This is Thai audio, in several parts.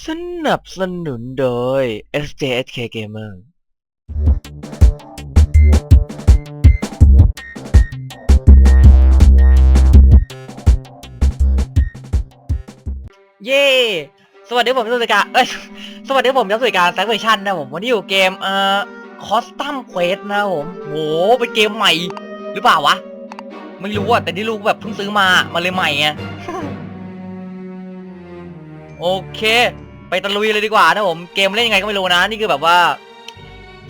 สนับสนุนโดย SJSK Gamer เย้ สวัสดีผมยัสุริกาเอ้ย สวัสดีผมยัสุริกาแซกเวอร์ชันนะผม วันนี้อยู่เกมเอ่อคอสตัมเควสนะผม โห เป็นเกมใหม่ หรือเปล่าวะ ไม่รู้อะแต่ที่รู้แบบเพิ่งซื้อมามาเลยใหม่ไงโอเค ไปตะลุยเลยดีกว่านะผมเกมเล่นยังไงก็ไม่รู้นะ นี่คือแบบว่า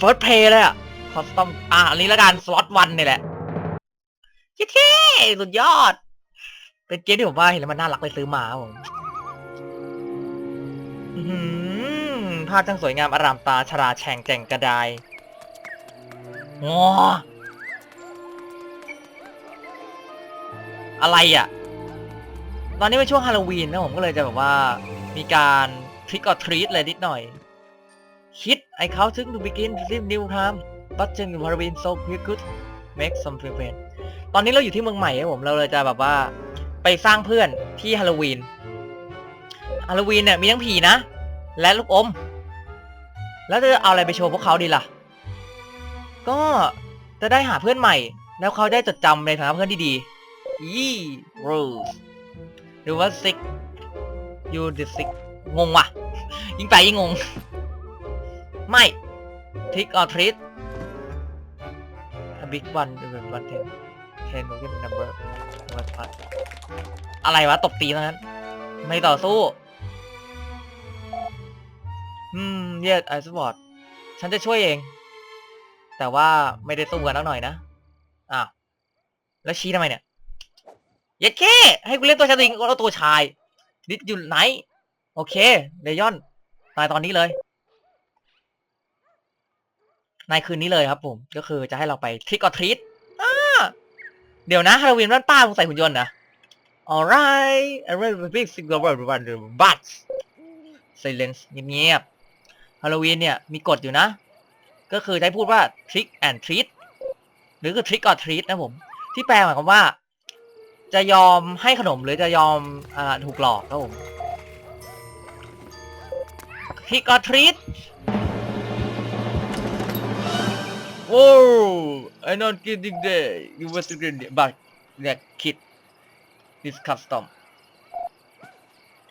first play เลยอะคอสตอมอะอันนี้ละกันสล็อตวันนี่แหละเท่ๆสุดยอด เป็นเกมที่ผมว่าเห็นแล้วมันน่ารักเลยซื้อมาผมอื้อหือภาพจังสวยงามอารามตาชราแฉ่งแจ่งกระไดงออะไรอะ ตอนนี้เป็นช่วงฮาโลวีนนะผมก็เลยจะแบบว่ามีการ ริกออทรีตอะไรนิดหน่อย คิดไอ้เขาถึง to begin to live new time but จึง Halloween so we could make some friends ตอนนี้เราอยู่ที่เมืองใหม่ครับผมเราเลยจะแบบว่าไปสร้างเพื่อนที่ฮาโลวีนฮาโลวีนเนี่ยมีทั้งผีนะ และลูกอม แล้วจะเอาอะไรไปโชว์พวกเขาดีล่ะ ก็จะได้หาเพื่อนใหม่ แล้วเขาได้จดจำในฐานะเพื่อนที่ดียี่โรสหรือว่าซิกยูดิซิก งงว่ะ ยิ่งไปยิ่งงง ไม่ทริกออทริ t บิ๊กวันเป็นวันเทนเทนเป็นนัมเบอร์วันพัดอะไรวะ ตบตีเท่านั้น ไม่ต่อสู้ อืม เยสไอซ์บอร์ดฉันจะช่วยเอง แต่ว่าไม่ได้สู้กันแล้วหน่อยนะ อ้าว แล้วชี้ทำไมเนี่ย เย็ดแค่ให้กูเล่นตัวชายหญิงแล้วตัวชายดิดอยู่ไหน โอเคเดยอนตายตอนนี้เลย ในคืนนี้เลยครับผม ก็คือจะให้เราไปทริกออทรีตเดี๋ยวนะฮาโลวีนบ้านป้าคงใส่หุ่นยนต์นะ alright I read the big single word but silence เงียบๆฮาโลวีนเนี่ยมีกฎอยู่นะ ก็คือให้พูดว่า trick and treat หรือคือ trick or treat นะผม ที่แปลหมายความว่า จะยอมให้ขนมหรือจะยอมอถูกหลอกครับผม trick or treat โอ้ I not kidding there you was kidding but that kid this custom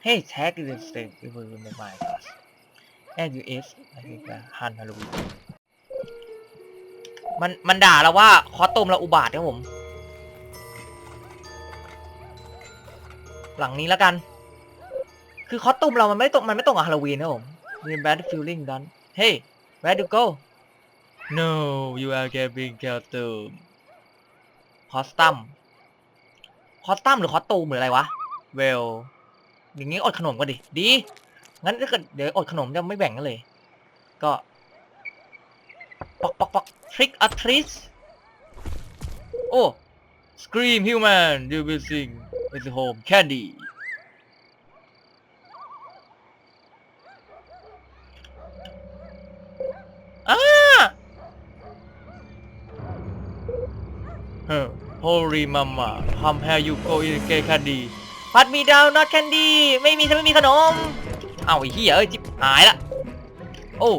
hey tag this thing it will remember my class and you is I think that Han Halloween มันมันด่าเราว่าคอสตูมเราอุบาทครับผม หลังนี้แล้วกัน คือคอสตูมเรามันไม่ตรงมันไม่ตรงกับฮาโลวีนนะผม We bad feeling done Hey where to go No you are getting costume คอสตัมคอสตัมหรือคอสตูมหรืออะไรวะ Well อย่างงี้อดขนมก็ดิ ดี งั้นถ้าเกิดเดี๋ยวอดขนมจะไม่แบ่งกันเลย ก็ปอกปอกปอก trick or treat โอ้ scream human you will sing with home candy อ้า Huh, Holy mama how have you go in gay candy พัดมีดาว not candy ไม่มีฉันไม่มีขนม เอาไอ้เหี้ยเอ้ยจิบหายละ โอ้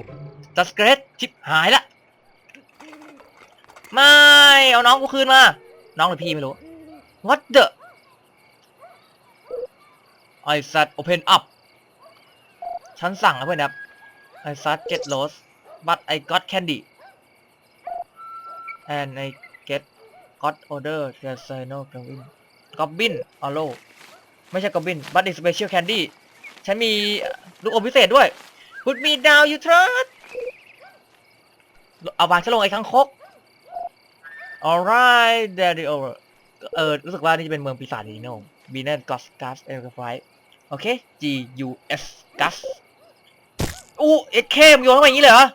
จัสเกรดจิบหายละ ไม่ เอาน้องกูคืนมา น้องหรือพี่ไม่รู้ What the I said open up ฉันสั่งนะเพื่อนครับ I said get lost but I got candy and I get got order to say no goblin goblin hollow ไม่ใช่ goblin but it's special candy ฉันมีลูกอมพิเศษด้วย put me down you trust เอาวางฉันลงไอ้ข้างคก alright there the over เออ รู้สึกว่านี่จะเป็นเมืองปีศาจนี่นะผมบีเนนกอสกัสเอลกไฟโอเค G U S กัสอู้เอ็กเคมโยนเข้าไปอย่างนี้เลยเหรอ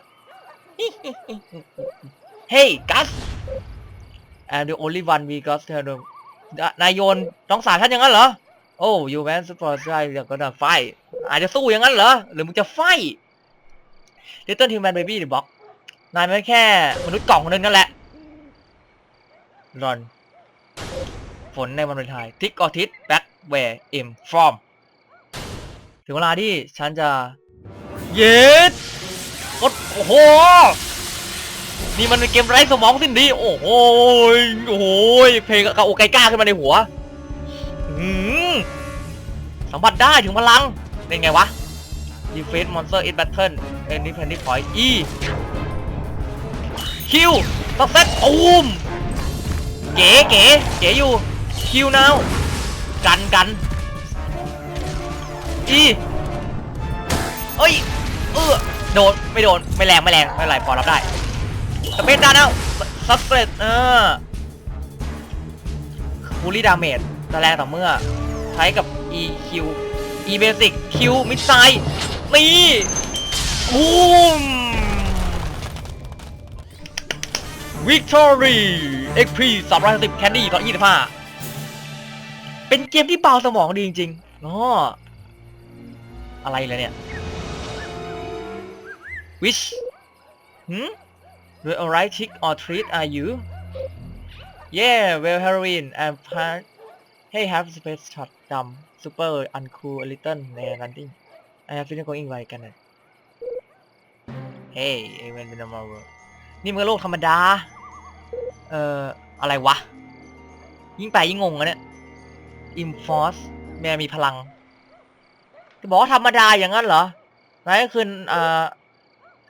Hey กัส and the only one we got to know นายโยนน้องสาวท่านอย่างนั้นเหรอ โอ้ you man support ใช่อยากก็จะไฟอาจจะสู้อย่างนั้นเหรอ หรือมึงจะไฟ Little Human Baby หรือบ็อกนายไม่แค่มนุษย์กล่องคนนึงนั่นแหละรอน ฝนในวันวาเลนไทน์ทิกออทิสแบ็คแวร์เอ็มฟอร์มถึงเวลาที่ฉันจะ เย็ดกดโอ้โห นี่มันเป็นเกมไร้สมองสิ้นดี โอ้โหยโอ้โหยเพลงกาโอไกก้าขึ้นมาในหัวอืมสัมผัสได้ถึงพลัง เป็นไงวะ Defense Monster is Battle Independent Point E คิวสักเซตตูมเก๋เก๋เก๋อยู่คิวนาวกันกันอีเอ้ย เออโดน ไม่โดน ไม่แรง ไม่แรง ไม่ไรพอรับได้ สเปซดาแล้วซับเฟรตเออบูลลี่ดาเมจจะแรงต่อเมื่อ ใช้กับ EQ E basic Q มิดไซนี่บูม Victory XP 310 Candy ต่อ25 เป็นเกมที่เบาสมองดีจริงๆอ๋ออะไรเลยเนี่ย Wish หืม Well alright trick or treat are you Yeah well heroin and part Hey have space shot dumb super uncool a little ใน running I have been going ไวกันนะ Hey even in the world นี่มันก็โลกธรรมดา เอ่อ อะไรวะ ยิ่งไปยิ่งงงอะเนี่ย Enforce แม่มีพลังจะบอกว่าธรรมดาอย่างนั้นเหรอไรก็คือเอ่อ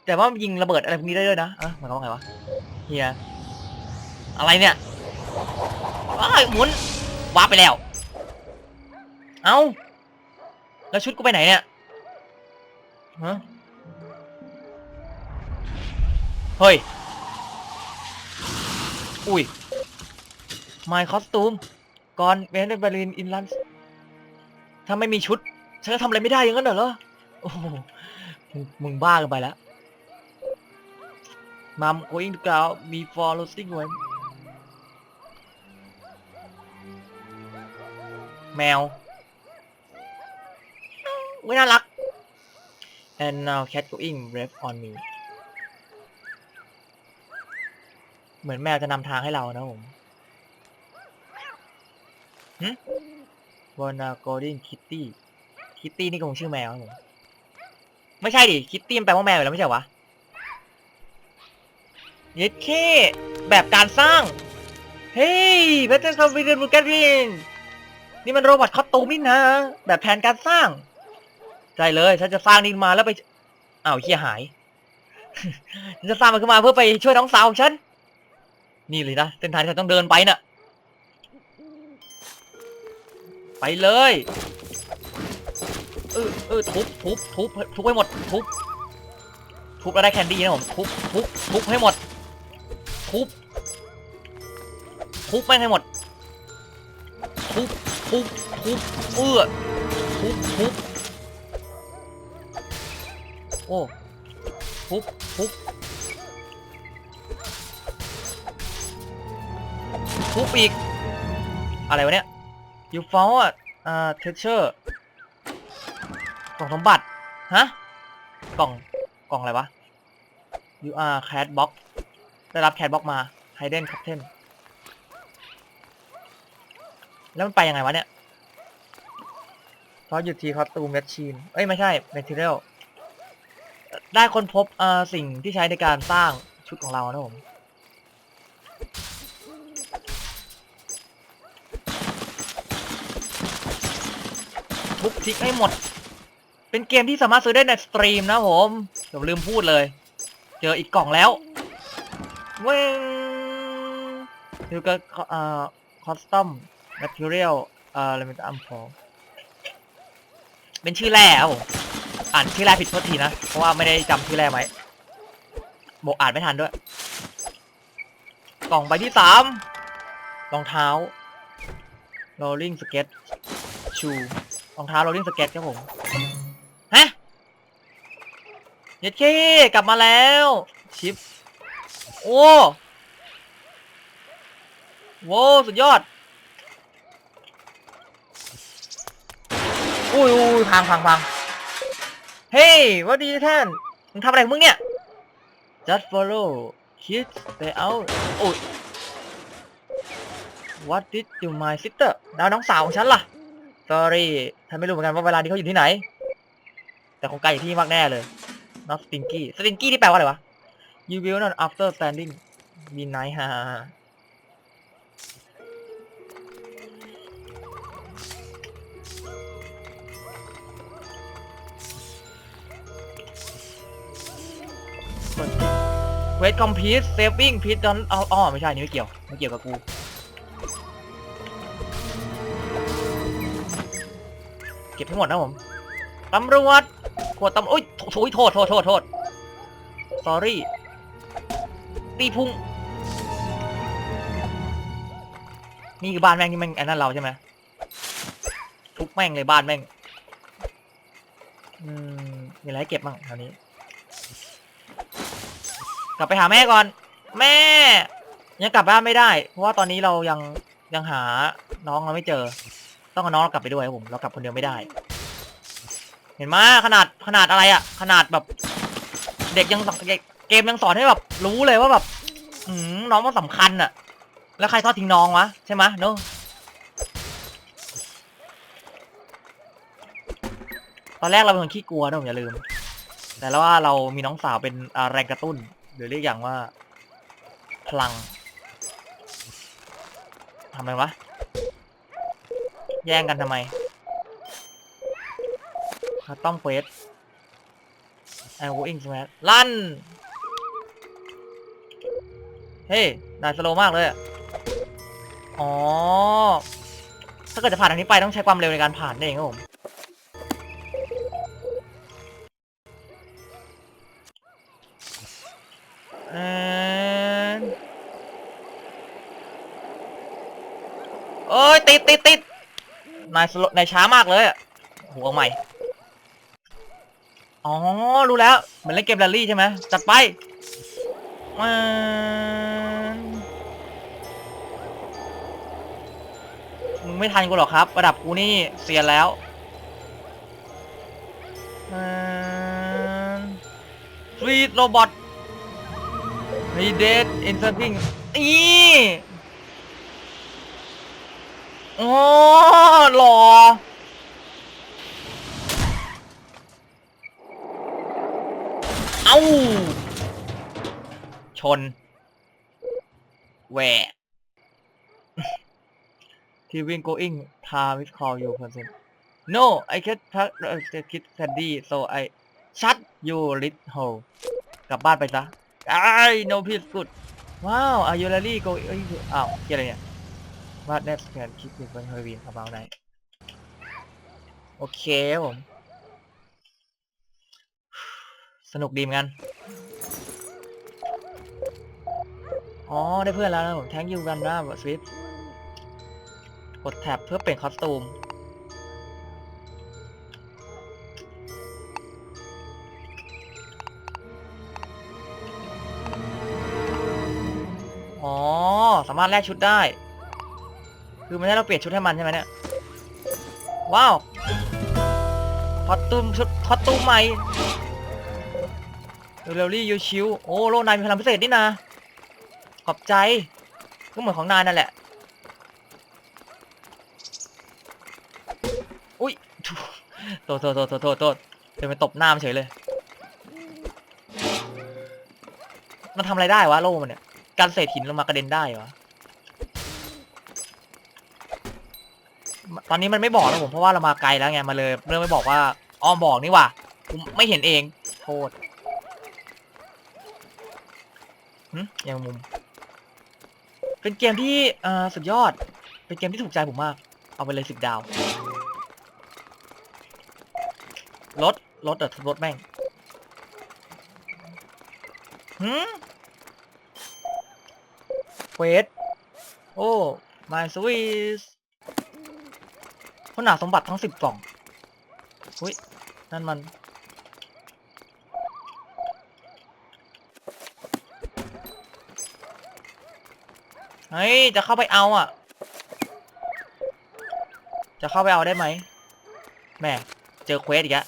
แต่ว่ายิงระเบิดอะไรพวกนี้ได้ด้วยนะอะหมายความว่าไงวะเฮียอะไรเนี่ยว้ายหมุนว้าไปแล้ว เอ้าแล้วชุดกูไปไหนเนี่ยฮะเฮ้ย อุ้ย My costume ก่อนเวนเดอร์เบลินอินลันถ้าไม่มีชุด ฉันจะทำอะไรไม่ได้อย่างนั้นเหรอ โอ้โหมึงบ้ากันไปแล้ว มัม going to go before losing one แมวไม่น่ารัก and now cat going ref on me เหมือนแมวจะนำทางให้เรานะผมหึวอนาโกลดินคิตตี้คิตตี้นี่ก็คงชื่อแมวครับผม ไม่ใช่ดิคิตตี้มันแปลว่าแมวอยู่แล้วไม่ใช่เหรอวะ เย็ดเคแบบการสร้าง เฮ้ยแพทเทิร์นคอมพิวเตอร์บูการินนี่มันโรบอทคอสตูมนี่นะ แบบแผนการสร้าง ใช่เลยฉันจะสร้างนี่มาแล้วไปอ้าวเฮียหายฉันจะสร้างมันขึ้นมาเพื่อไปช่วยน้องสาวของฉัน นี่เลยนะเส้นทางที่ฉันต้องเดินไปน่ะ ไปเลยเออเออทุบทุบทุบทุบให้หมดทุบทุบแล้วได้แคนดี้นะผมทุบทุบทุบให้หมด ทุบทุบแม่ให้หมดทุบทุบทุบเอื้อทุบทุบโอ้ทุบทุบทุบอีก อะไรวะเนี่ย you found อะอ่า treasure กล่องสมบัติ ฮะ กล่อง กล่องอะไรวะ you are cat box ได้รับ cat box มา hidden captain แล้วมันไปยังไงวะเนี่ยเพราะอยู่ที่คอสตูมแมชชีน เอ้ย ไม่ใช่ material ได้ค้นพบเอ่อสิ่งที่ใช้ในการสร้างชุดของเรานะผมทุกทิกให้หมด เป็นเกมที่สามารถซื้อได้ในสตรีมนะผมเดี๋ยวลืมพูดเลย เจออีกกล่องแล้ว เว้งดูก็เอ่อคอสตอมแมทเทียลเอ่ออะไรมันจะอัมพอเป็นชื่อแร่ครับผมอ่านชื่อแร่ผิดโทษทีนะ เพราะว่าไม่ได้จำชื่อแร่ไว้บอกอ่านไม่ทันด้วย กล่องใบที่สามรองเท้า rolling skate shoe รองเท้า rolling skate ครับผม ฮะ เย็ดเคกลับมาแล้ว ชิป โอ้โว้สุดยอด อุ้ยอุ้ยพังพังพังเฮ้ยว่าดีท่านมึงทำอะไรของมึงเนี่ย just follow kids stay out โอ้ย what did you my sister แล้วน้องสาวของฉันล่ะ sorry ฉันไม่รู้เหมือนกันว่าเวลานี้เขาอยู่ที่ไหน แต่คงไกลอยู่ที่นี่มากแน่เลย not stinky stinky ที่แปลว่าอะไรวะ you will not after standing be nice ฮ่าฮ่าฮ่าเวทคอมพีทเซฟวิ่งพีทดอนอ๋อไม่ใช่นี่ไม่เกี่ยวไม่เกี่ยวกับกูเก็บทั้งหมดนะผมตำรวจขวดตำอุ้ยโถยโทษโทษโทษโทษ sorry ตีพุ่ง นี่คือบ้านแม่งที่แม่งไอ้นั่นเราใช่ไหมทุบแม่งเลยบ้านแม่ง อืม มีอะไรเก็บบ้างแถวนี้ กลับไปหาแม่ก่อน แม่ ยังกลับบ้านไม่ได้ เพราะว่าตอนนี้เรายังยังหาน้องเราไม่เจอ ต้องเอาน้องเรากลับไปด้วยครับผม เรากลับคนเดียวไม่ได้ เห็นไหมขนาดขนาดอะไรอะขนาดแบบ เด็กยังสอนเด็ก เกมยังสอนให้แบบรู้เลยว่าแบบอืมน้องมันสำคัญอะแล้วใครทอดทิ้งน้องวะใช่ไหมเนอะตอนแรกเราเป็นคนขี้กลัวนะผมอย่าลืม แต่แล้วว่าเรามีน้องสาวเป็นแรงกระตุ้น หรือเรียกอย่างว่า พลังทำไมวะ แย่งกันทำไมคัตตอมเฟสแอนโวอิงใช่ไหมลั่น เฮ้ยนายสโลมากเลยอะอ๋อ ถ้าเกิดจะผ่านทางนี้ไปต้องใช้ความเร็วในการผ่านนั่นเองครับผมเอ่อเอ้ยติดติดติดนายสโลนายช้ามากเลยอะหัวใหม่ อ๋อ รู้แล้ว เหมือนเล่นเกมแรลลี่ใช่ไหมจัดไป มามึงไม่ทันกูหรอกครับ ระดับกูนี่เสียแล้วฟรีดโรบอทรีเดดอินเซอร์พิงอีโอ้ นแหวะที่วิ่ง going time with call you person no I can talk uh, kid candy so I shut you little hole กลับบ้านไปซะไอ้ no peace good ว้าว are you really going เอ้ยอ้าวเกี่ยอะไรเนี่ย What next can keep you from Halloween about night โอเคผม สนุกดีเหมือนกัน อ๋อ ได้เพื่อนแล้วนะผม thank you กันนะสวิฟกดแท็บเพื่อเปลี่ยนคอสตูม อ๋อ สามารถแลกชุดได้ คือมันให้เราเปลี่ยนชุดให้มันใช่ไหมเนี่ย ว้าว คอสตูมชุดคอสตูมใหม่เรลลี่ยูชิว โอ้ โลกนายมีพลังพิเศษนี่นะ ขอบใจ ก็เหมือนของนายนั่นแหละ อุ้ยโทษโทษโทษโทษโทษเดินไปตบหน้ามันเฉยเลย มันทำอะไรได้วะโล่มันเนี่ย การเศษหินลงมากระเด็นได้วะตอนนี้มันไม่บอกแล้วผมเพราะว่าเรามาไกลแล้วไงมาเลยเริ่มไม่บอกว่าอ้อมบอกนี่ว่ะผมไม่เห็นเองโทษยังมุม เป็นเกมที่เอ่อสุดยอด เป็นเกมที่ถูกใจผมมาก เอาไปเลยสิบดาว รถ รถเดี๋ยวทุบรถแม่งหืมเวทโอ้ my sweet คนหนาสมบัติทั้งสิบกล่อง อุ้ย นั่นมัน เฮ้ย จะเข้าไปเอาอะ จะเข้าไปเอาได้ไหมแม่เจอเควสอีกแล้ว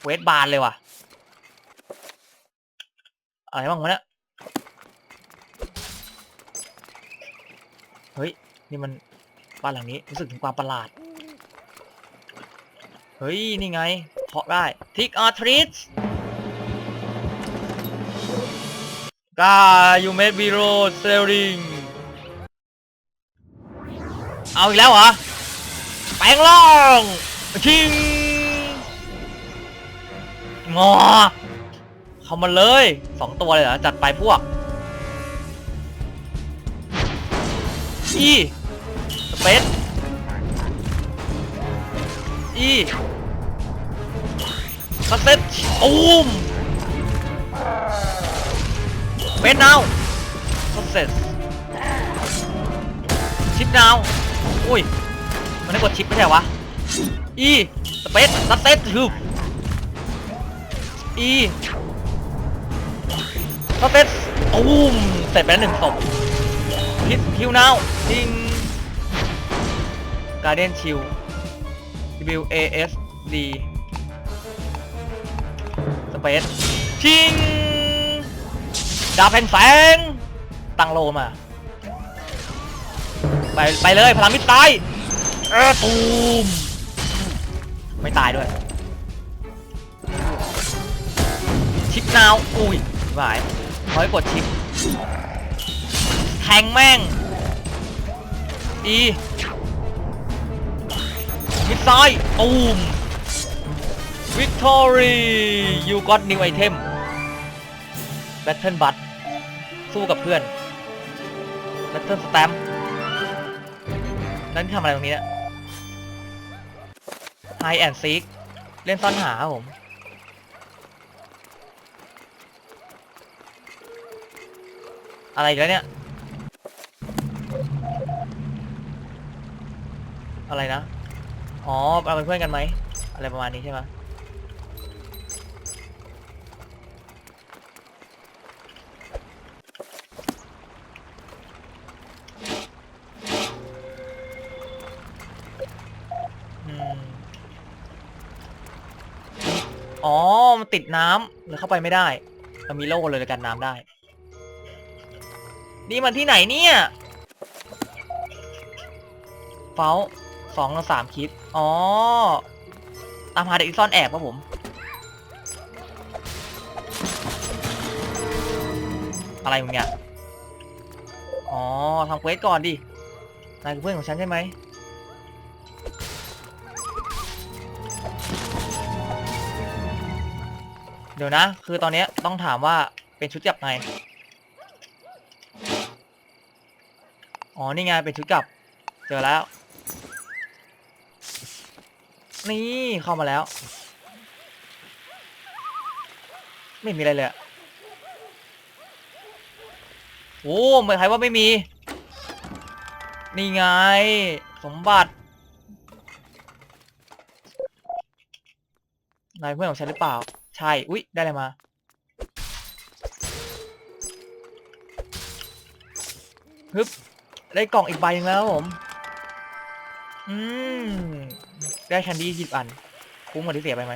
เควสบานเลยว่ะ อะไรบ้างวะเนี่ย เฮ้ย นี่มันบ้านหลังนี้รู้สึกถึงความประหลาด เฮ้ย นี่ไงเคาะได้ทิกอาร์ทริส กายูเมดบีโรเซลลิงเอาอีกแล้วเหรอ แปลงร่างชิงงอเข้ามาเลยสองตัวเลยเหรอ จัดไปพวกอีสเปซอีสเตตตูม เวนเนาวสเตตชิปนาวอุ้ย มันได้กดชิปไม่ใช่เหรอวะอีสเปซสเตตทูอีสเตตตูมเสร็จไปแล้วหนึ่งศพฮิตฮิวนาวทิงการเดนชิล W A S D สเปซชิง ดาวแผงแสง ตั้งโลมา ไปไปเลยพลังมิตรตายเออตูม ไม่ตายด้วย ชิปนาว อุ้ยหวายขอให้กดชิป แทงแม่ง อีมิดซ้ายตูม Victory you got new item Battle Bud สู้กับเพื่อน Battle Stamp นั่นทำอะไรตรงนี้เนี่ย Hide and Seek เล่นซ่อนหาผมอะไรอีกแล้วเนี่ย อะไรนะ อ๋อเราเป็นเพื่อนกันไหม อะไรประมาณนี้ใช่ไหม อ๋อ มันติดน้ำเลยเข้าไปไม่ได้เรามีโล่เลยกันน้ำได้ นี่มันที่ไหนเนี่ยเฝ้าสองกับสามคลิปอ๋อ ตามหาเด็กที่ซ่อนแอบครับผม อะไรมึงเนี่ย อ๋อทำเควสก่อนดิ นายคือเพื่อนของฉันใช่ไหม ดี๋ยวนะ คือตอนนี้ต้องถามว่าเป็นชุดจับไง อ๋อ นี่ไง เป็นชุดกลับ เจอแล้ว นี่เข้ามาแล้ว ไม่มีอะไรเลยอะโอ้เหมือนใครว่าไม่มี นี่ไง สมบัตินายเพื่อนของฉันหรือเปล่า ใช่ อุ๊ย ได้อะไรมา ฮึบ ได้กล่องอีกใบหนึงแล้วผม อืม ได้แคนดี้สิบอัน คุ้มกว่าที่เสียไปไหม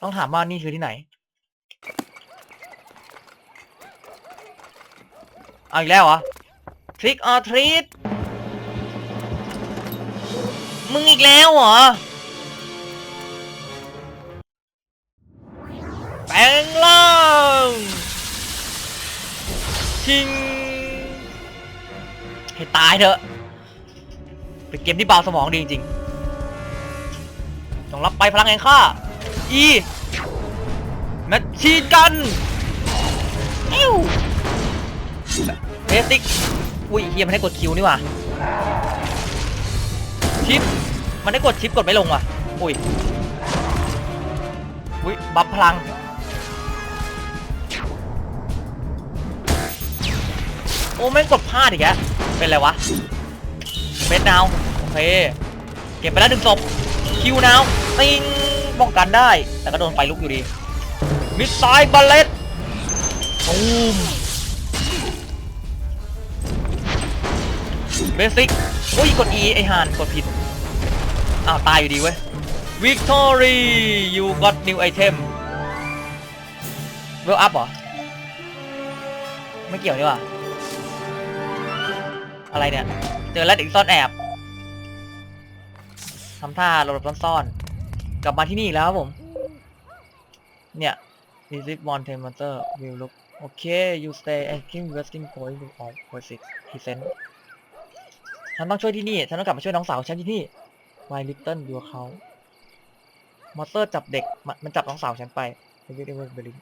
ต้องถามว่านี่คือที่ไหน เอาอีกแล้วเหรอ ทริกออทรีต มึงอีกแล้วเหรอแปลงร่างชิง ให้ตายเถอะ เป็นเกมที่เบาสมองดีจริงๆต้องรับไปพลังแห่งข้า อีแมชชีนกันเอ้วเบสิก อุ้ยเฮียมันให้กดคิวนี่ว่ะ ชิป มันได้กดชิปกดไม่ลงว่ะ อุ้ย อุ้ย บัฟพลัง โอ้แม่งกดพลาดอีกแล้วเป็นไรวะเม็ดนาวโอเค เก็บไปแล้วหนึ่งศพ คิวนาวติงป้องกันได้ แต่ก็โดนไฟลุกอยู่ดี มิสไซล์บัลเลตตูมเบสิกอุ้ย กด E ไอหานกดผิด อ้าวตายอยู่ดีเว้ย Victory you got new item เวลอัพเหรอ ไม่เกี่ยวนี่ว่าอะไรเนี่ย เจอแล้วอีกซ่อนแอบทำท่าหลบๆซ่อนๆกลับมาที่นี่อีกแล้วครับผม เนี่ย visit one t e m p e r will look okay you stay and keep investing going to all visit present ฉันต้องช่วยที่นี่ ฉันต้องกลับมาช่วยน้องสาวฉันที่นี่ My little your เขามอเตอร์จับเด็กมันมันจับน้องสาวฉันไป Maybe they were very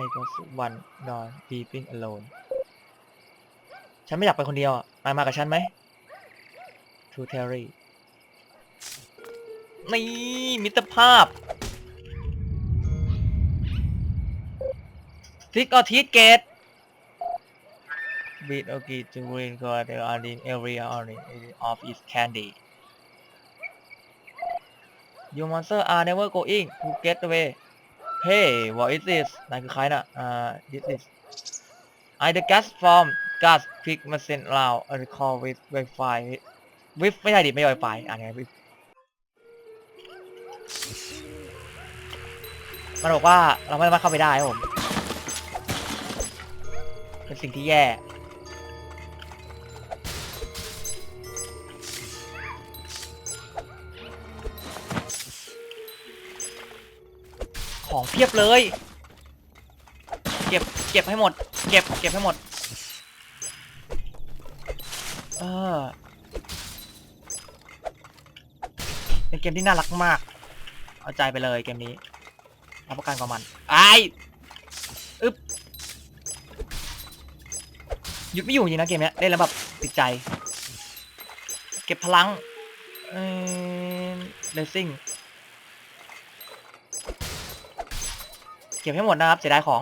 I was one not sleeping alone ฉันไม่อยากไปคนเดียวอะนายมากับฉันไหม To Terry นี่ มิตรภาพทิกออทิสเกต Beat okay to win God the in area on of its candy You monster are never going to get away Hey what is this นายคือใครน่ะอ่า this is I the gas from gas quick machine loud I recall with Wi-Fi with ไม่ใช่ดิไม่ Wi-Fi อ่านไง with มันบอกว่าเราไม่สามารถเข้าไปได้ครับผม เป็นสิ่งที่แย่ ของเพียบเลย เก็บเก็บให้หมด เก็บเก็บให้หมด เออเป็นเกมที่น่ารักมาก เอาใจไปเลยเกมนี้รับประกันกับมันไอ้อึ๊บหยุดไม่อยู่จริงนะเกมเนี้ยเล่นแล้วแบบติดใจ เก็บพลังเออเลซิ่ง ก็บให้หมดนะครับเสียดายของ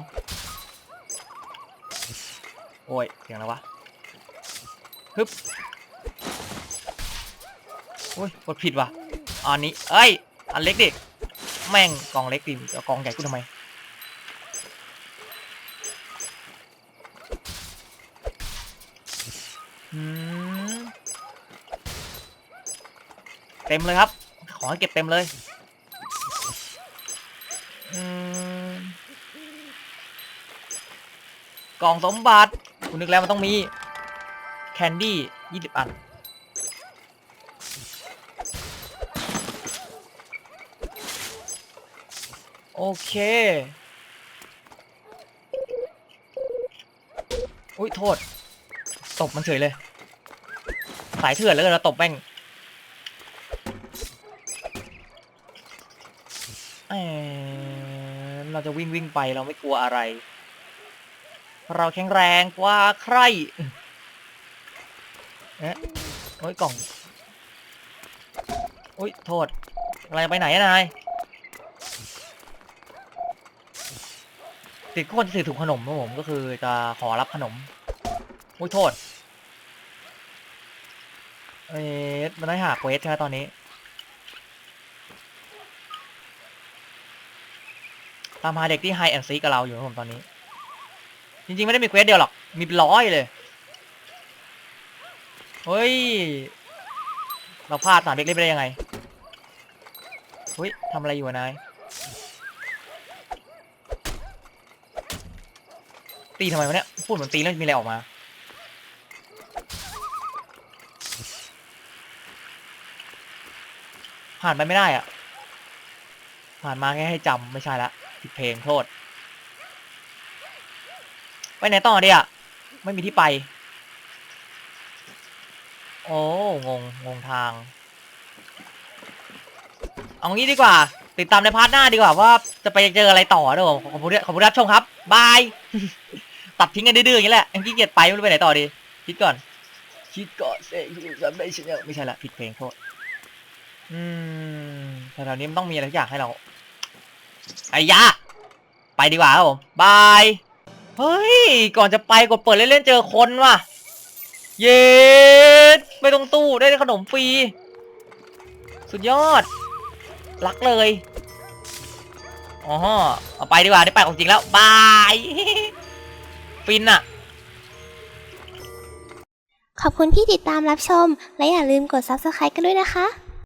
โอ้ยเสียงอะไรวะฮึบโอ้ยกดผิดว่ะอันนี้เอ้ย อันเล็กดิ แม่งกองเล็กดิเอากองใหญ่กูทำไมอืมเต็มเลยครับ ขอให้เก็บเต็มเลย อืม กล่องสมบัติคุณนึกแล้วมันต้องมี แคนดี้ยี่สิบอัน โอเค อุ้ยโทษ ตบมันเฉยเลย สายเถื่อนแล้วกันเราตบแม่งเเราจะวิ่งวิ่งไปเราไม่กลัวอะไร เราแข็งแรงกว่าใครเอ๊ะโอ้ยกล่องโอ้ยโทษ อะไรไปไหนนายติดคนจะถือถุงขนมครับผมก็คือจะขอรับขนมโอ้ยโทษเอ๊ะมันได้หาเควสใช่ไหมตอนนี้ ตามหาเด็กที่ไฮแอนซีกับเราอยู่ครับผมตอนนี้ จริงๆ ไม่ได้มีเควสเดียวหรอก มีเป็นร้อยเลย เฮ้ย เราพลาดสามเด็กเล่นไปได้ยังไง เฮ้ยทำอะไรอยู่อะนาย ตีทำไมวะเนี่ย พูดเหมือนตีแล้วมีอะไรออกมาผ่านไปไม่ได้อะผ่านมาแค่ให้จำไม่ใช่ละผิดเพลงโทษ ไปไหนต่อดีอะไม่มีที่ไป โอ้งงงงทาง เอางี้ดีกว่า ติดตามในพาร์ทหน้าดีกว่าว่าจะไปเจออะไรต่อนะผมขอบคุณขอบคุณรับชมครับบายตัดทิ้งกันดื้อๆอย่างนี้แหละยังขี้เกียจไปไม่รู้ไปไหนต่อดี คิดก่อน คิดก่อนเซ่จำไม่ใช่ไม่ใช่ละผิดเพลงโทษอืมแถวๆนี้มันต้องมีอะไรสักอย่างให้เราไอ้ยะไปดีกว่าครับผมบาย เฮ้ย ก่อนจะไปกดเปิดเล่นๆเจอคนว่ะ เย็ดไม่ต้องตู้ได้ขนมฟรี สุดยอด รักเลยอ๋อเอาไปดีกว่าได้ไปของจริงแล้ว บาย ฟินอะขอบคุณที่ติดตามรับชม และอย่าลืมกด subscribe กันด้วยนะคะ